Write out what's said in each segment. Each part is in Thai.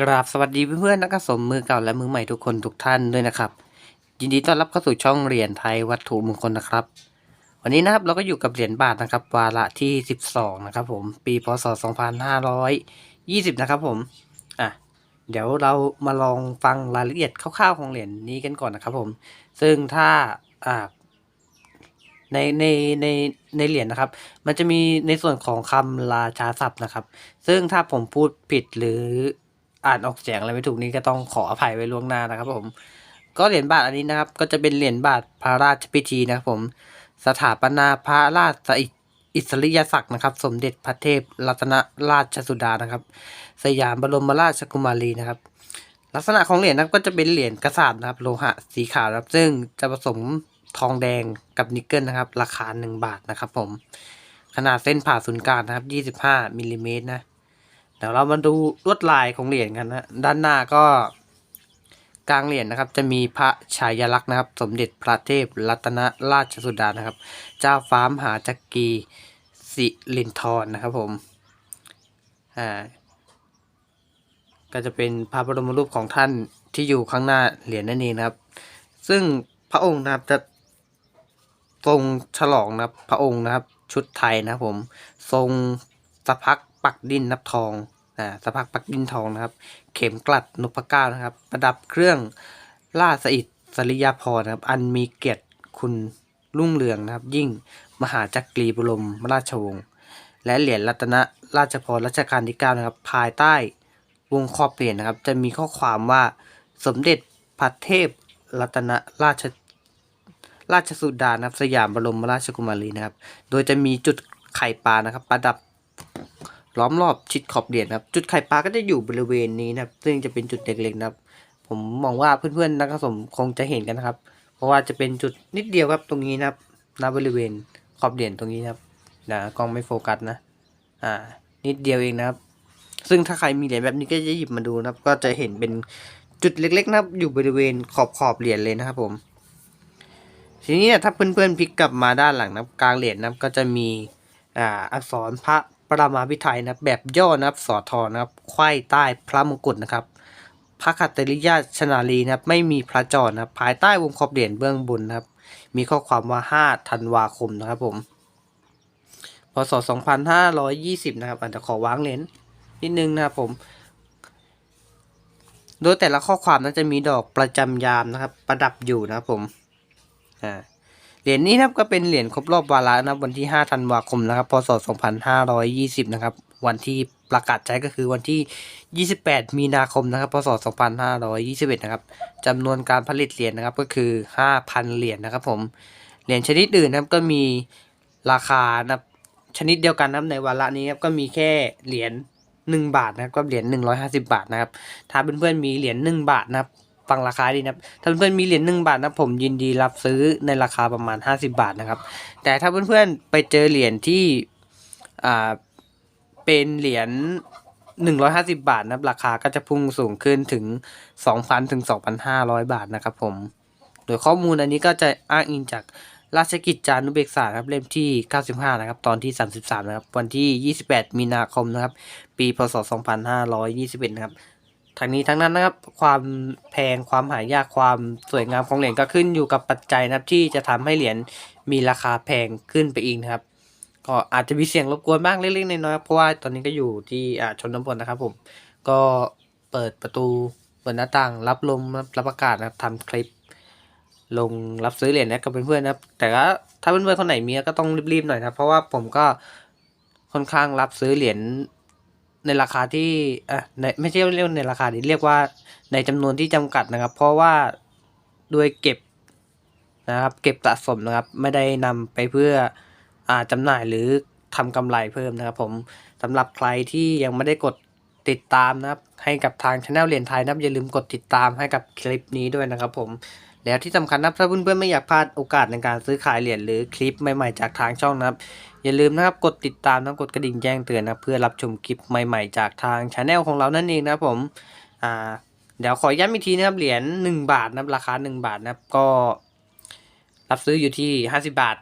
กราบสวัสดีเพื่อนๆนักสมมือเก่าและมือใหม่ทุกคนทุกท่านด้วยนะครับ ยินดีต้อนรับเข้าสู่ช่องเหรียญไทยวัตถุมงคลนะครับ วันนี้นะครับเราก็อยู่กับเหรียญบาทนะครับ วาระที่ 12 นะครับผม ปีพศ 2520 นะครับผมอะเดี๋ยวเรามาลองฟังรายละเอียดคร่าวๆของเหรียญนี้กันก่อนนะครับผม ซึ่งถ้าอ่าในในในในเหรียญนะครับ มันจะมีในส่วนของคำราชาศัพท์นะครับ ซึ่งถ้าผมพูดผิดหรือ อ่านออกเสียงอะไรไม่ถูกนี้ก็ต้องขออภัยไว้ล่วงหน้านะครับผม ก็เหรียญบาทอันนี้นะครับ ก็จะเป็นเหรียญบาทพระราชพิธีนะครับผม สถาปนาพระราชอิสริยศักดิ์นะครับ สมเด็จพระเทพรัตนราชสุดานะครับ สยามบรมราชกุมารีนะครับ ลักษณะของเหรียญนะครับก็จะเป็นเหรียญกระสาบนะครับ โลหะสีขาวนะครับ ซึ่งจะผสมทองแดงกับนิกเกิลนะครับ ราคา 1 บาทนะครับผม ขนาดเส้นผ่าศูนย์กลางนะครับ 25มิลลิเมตรนะ ดี๋ยวเรามาดูลวดลายของเหรียญกันนะด้านหน้าก็กลางเหรียญนะครับ จะมีพระฉายาลักษณ์นะครับ สมเด็จพระเทพรัตนราชสุดานะครับ เจ้าฟ้ามหาจักรีสิรินทรนะครับผมอ่าก็จะเป็นพระบรมรูปของท่านที่อยู่ข้างหน้าเหรียญนั่นเองนะครับ ซึ่งพระองค์นะครับจะทรงฉลองนะครับ พระองค์นะครับ ชุดไทยนะครับผม ทรงสะพักปักดินนับทอง อ่าสะพักปักดินทองนะครับ เข็มกลัดนพเก้านะครับ ประดับเครื่องล่าสอิดสริยาพรนะครับ อันมีเกียรติคุณรุ่งเรืองนะครับ ยิ่งมหาจักรีบรมราชวงศ์และเหรียญรัตนราชพรรัชกาลที่9นะครับ ภายใต้วงขอบเหรียญนะครับ จะมีข้อความว่าสมเด็จพระเทพรัตนราชราชสุดานะครับ สยามบรมราชกุมารีนะครับ โดยจะมีจุดไข่ปลานะครับ ประดับ ล้อมรอบชิดขอบเหรียญครับ จุดไข่ปลาก็จะอยู่บริเวณนี้นะครับ ซึ่งจะเป็นจุดเล็กๆนะครับ ผมมองว่าเพื่อนๆนักสะสมคงจะเห็นกันนะครับ เพราะว่าจะเป็นจุดนิดเดียวครับตรงนี้นะครับณบริเวณขอบเหรียญตรงนี้นะครับนะกล้องไม่โฟกัสนะ อ่า นิดเดียวเองนะครับ ซึ่งถ้าใครมีเหรียญแบบนี้ก็จะหยิบมาดูนะครับ ก็จะเห็นเป็นจุดเล็ก ๆ นะครับ อยู่บริเวณขอบขอบเหรียญเลยนะครับ ผม ทีนี้เนี่ยถ้าเพื่อนๆพลิกกลับมาด้านหลังนับกลางเหรียญนะก็จะมีอ่าอักษรพระ ระมาพิไทยนะแบบย่อนะครับสอทอนะครับไข้ใต้พระมงกุฎนะครับพระคัตเตริยาชนาลีนะครับไม่มีพระจอนะภายใต้วงขอบเหรียญเบื้องบนนะครับ มีข้อความว่า 5 ธันวาคมนะครับผมพศ 2520 นะครับอาจจะขอวางเหรียญนิดนึงนะครับผม โดยแต่ละข้อความนั้นจะมีดอกประจำยามนะครับ ประดับอยู่นะครับผม อ่า เหรียญนี้นะครับก็เป็นเหรียญครบรอบวาระนะครับวันที่ 5 ธันวาคมนะครับ พศ 2520 นะครับ วันที่ประกาศใช้ก็คือวันที่ 28 มีนาคมนะครับ พศ 2521 นะครับจำนวนการผลิตเหรียญนะครับก็คือ 5,000 เหรียญนะครับผม เหรียญชนิดอื่นนะครับก็มีราคานะครับชนิดเดียวกันนะครับในวาระนี้ครับก็มีแค่เหรียญ1 บาทนะครับก็เหรียญ150 บาทนะครับ ถ้าเพื่อนๆมีเหรียญ1บาทนะครับ ฟังราคาดีนะครับถ้าเพื่อนๆมีเหรียญ1บาทนะผมยินดีรับซื้อในราคาประมาณ 50 บาทนะครับ แต่ถ้าเพื่อนๆไปเจอเหรียญที่อ่าเป็นเหรียญ150 บาทนะครับราคาก็จะพุ่งสูงขึ้นถึง 2,000ถึง2,500 บาทนะครับผม โดยข้อมูลอันนี้ก็จะอ้างอิงจากราชกิจจานุเบกษาครับเล่มที่ 95 นะครับ ตอนที่ 33 นะครับ วันที่ 28 มีนาคมนะครับ ปีพศ 2521 นะครับ ทั้งนี้ทั้งนั้นนะครับความแพงความหายากความสวยงามของเหรียญก็ขึ้นอยู่กับปัจจัยนะครับที่จะทำให้เหรียญมีราคาแพงขึ้นไปอีกนะครับ ก็อาจจะมีเสียงรบกวนบ้างเล็กๆน้อยๆเพราะว่าตอนนี้ก็อยู่ที่อ่าชนบทนะครับ ผมก็เปิดประตูเปิดหน้าต่าง รับลมรับอากาศนะครับทำคลิป ลงรับซื้อเหรียญนะกับเพื่อนๆนะครับ แต่ก็ถ้าเพื่อนๆคนไหนมีก็ต้องรีบๆหน่อยนะเพราะว่าผมก็ค่อนข้างรับซื้อเหรียญ ในราคาที่อะในไม่ใช่เรียกในราคาดิเรียกว่าในจำนวนที่จำกัดนะครับ เพราะว่าโดยเก็บนะครับเก็บสะสมนะครับ ไม่ได้นำไปเพื่ออ่าจำหน่ายหรือทำกำไรเพิ่มนะครับ ผมสำหรับใครที่ยังไม่ได้กดติดตามนะครับ ให้กับทางช anel เหรียญไทยนะครับอย่าลืมกดติดตามให้กับคลิปนี้ด้วยนะครับ ผม แล้วที่สำคัญนะครับถ้าเพื่อนๆไม่อยากพลาดโอกาสในการซื้อขายเหรียญหรือคลิปใหม่ๆจากทางช่องนะครับ อย่าลืมนะครับกดติดตามนะกดกระดิ่งแจ้งเตือนนะเพื่อรับชมคลิปใหม่ๆจากทางช anel ของเรานั่นเองนะผมอ่าเดี๋ยวขอย้ำอีกทีนะครับเหรียญ1บาทนะครับราคา 1 บาทนะครับก็ รับซื้ออยู่ที่ 50 บาท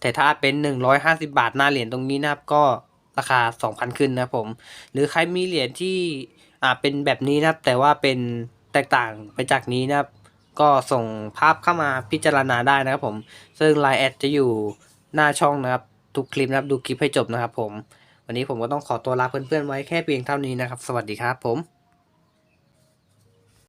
แต่ถ้าเป็น 150 บาทหน้าเหรียญตรงนี้นะครับก็ราคา 2,000 ขึ้นนะผม หรือใครมีเหรียญที่อ่าเป็นแบบนี้นะครับแต่ว่าเป็นแตกต่างไปจากนี้นะครับ ก็ส่งภาพเข้ามาพิจารณาได้นะครับผม ซึ่ง Line แอดจะอยู่หน้าช่องนะครับ ทุกคลิปนะครับดูคลิปให้จบนะครับผม วันนี้ผมก็ต้องขอตัวลาเพื่อนๆไว้แค่เพียงเท่านี้นะครับ สวัสดีครับผม